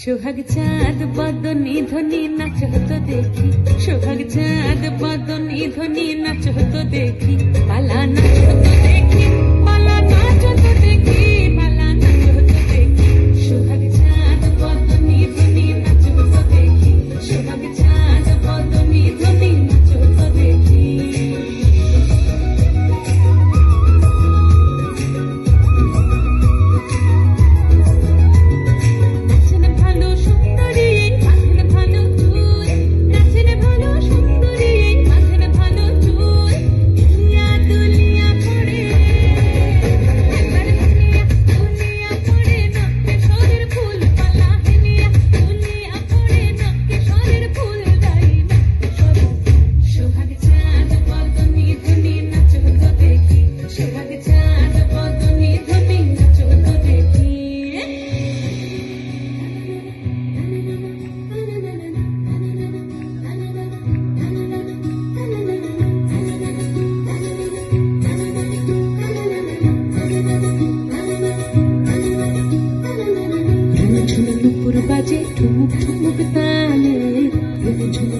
সোহাগ চাঁদ বদনি ধ্বনি নাচ হতো দেখি। সোহাগ চাঁদ বদনি ধ্বনি নাচ হতো দেখি।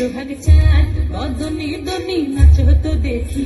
সোহাগ চাঁদ বদনে দনে নাচ হতো দেখি।